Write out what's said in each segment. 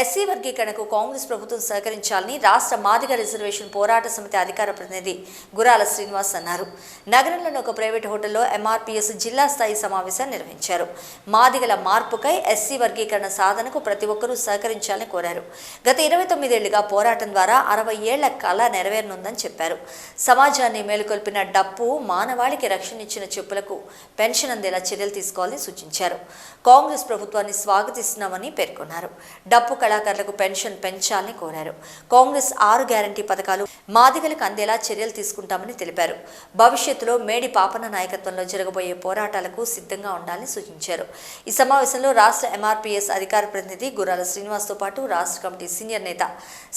SC వర్గీకరణకు కాంగ్రెస్ ప్రభుత్వం సహకరించాలని రాష్ట్ర మాదిగ రిజర్వేషన్ పోరాట సమితి అధికార ప్రతినిధి గురాల శ్రీనివాస్ అన్నారు. నగరంలోని ఒక ప్రైవేట్ హోటల్లో ఎంఆర్పీఎస్ జిల్లా స్థాయి సమావేశం నిర్వహించారు. మాదిగల మార్పుకై ఎస్సీ వర్గీకరణ సాధనకు ప్రతి ఒక్కరూ సహకరించాలని కోరారు. గత ఇరవై తొమ్మిదేళ్ళుగా పోరాటం ద్వారా అరవై ఏళ్ళ కళ నెరవేరనుందని చెప్పారు. సమాజాన్ని మేలుకొల్పిన డప్పు మానవాళికి రక్షణిచ్చిన చెప్పులకు పెన్షన్ అందేలా చర్యలు తీసుకోవాలని సూచించారు. కాంగ్రెస్ ప్రభుత్వాన్ని స్వాగతిస్తున్నామని పేర్కొన్నారు. డప్పు కళాకారులకు పెన్షన్ పెంచాలని కోరారు. కాంగ్రెస్ ఆరు గ్యారంటీ పథకాలు మాదిగలకు అందేలా చర్యలు తీసుకుంటామని తెలిపారు. భవిష్యత్తులో మేడి పాపన నాయకత్వంలో జరగబోయే పోరాటాలకు సిద్ధంగా ఉండాలని సూచించారు. ఈ సమావేశంలో రాష్ట్ర ఎంఆర్పీఎస్ అధికార ప్రతినిధి గుర్రాల శ్రీనివాస్తో పాటు రాష్ట్ర కమిటీ సీనియర్ నేత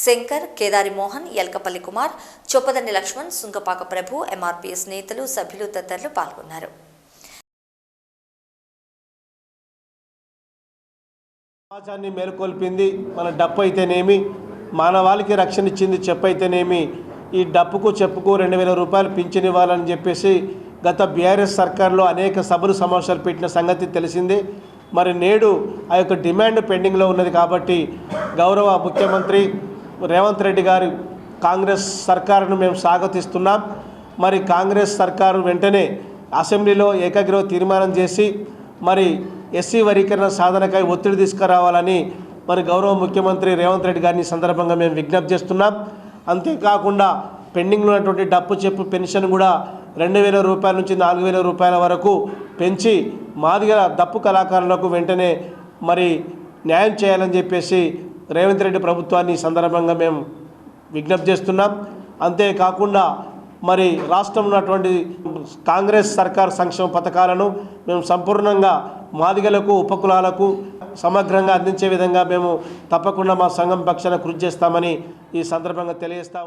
శంకర్ కేదారి మోహన్ ఎల్కపల్లి కుమార్ చొప్పదండి లక్ష్మణ్ సుంకపాక ప్రభు ఎంఆర్పీఎస్ నేతలు సభ్యులు తదితరులు పాల్గొన్నారు. సమాజాన్ని మేలుకొల్పింది. మన డప్పు అయితేనేమి మానవాళికి రక్షణ ఇచ్చింది చెప్పు అయితేనేమి ఈ డప్పుకు చెప్పుకు రెండు వేల రూపాయలు పింఛన్ ఇవ్వాలని చెప్పేసి గత బీఆర్ఎస్ సర్కార్లో అనేక సభలు సమావేశాలు పెట్టిన సంగతి తెలిసింది. మరి నేడు ఆ యొక్క డిమాండ్ పెండింగ్లో ఉన్నది కాబట్టి గౌరవ ముఖ్యమంత్రి రేవంత్ రెడ్డి గారి కాంగ్రెస్ సర్కారును మేము స్వాగతిస్తున్నాం. మరి కాంగ్రెస్ సర్కారు వెంటనే అసెంబ్లీలో ఏకగ్రీవ తీర్మానం చేసి మరి ఎస్సీ వర్గీకరణ సాధనకై ఒత్తిడి తీసుకురావాలని మరి గౌరవ ముఖ్యమంత్రి రేవంత్ రెడ్డి గారిని సందర్భంగా మేము విజ్ఞప్తి చేస్తున్నాం. అంతేకాకుండా పెండింగ్లో ఉన్నటువంటి డప్పు చెప్పు పెన్షన్ కూడా రెండు వేల రూపాయల నుంచి నాలుగు వేల రూపాయల వరకు పెంచి మాదిగల డప్పు కళాకారులకు వెంటనే మరి న్యాయం చేయాలని చెప్పేసి రేవంత్ రెడ్డి ప్రభుత్వాన్ని సందర్భంగా మేము విజ్ఞప్తి చేస్తున్నాం. అంతేకాకుండా మరి రాష్ట్రం ఉన్నటువంటి కాంగ్రెస్ సర్కార్ సంక్షేమ పథకాలను మేము సంపూర్ణంగా మాదిగలకు ఉపకులాలకు సమగ్రంగా అందించే విధంగా మేము తప్పకుండా మా సంఘం పక్షాన కృషి చేస్తామని ఈ సందర్భంగా తెలియజేస్తా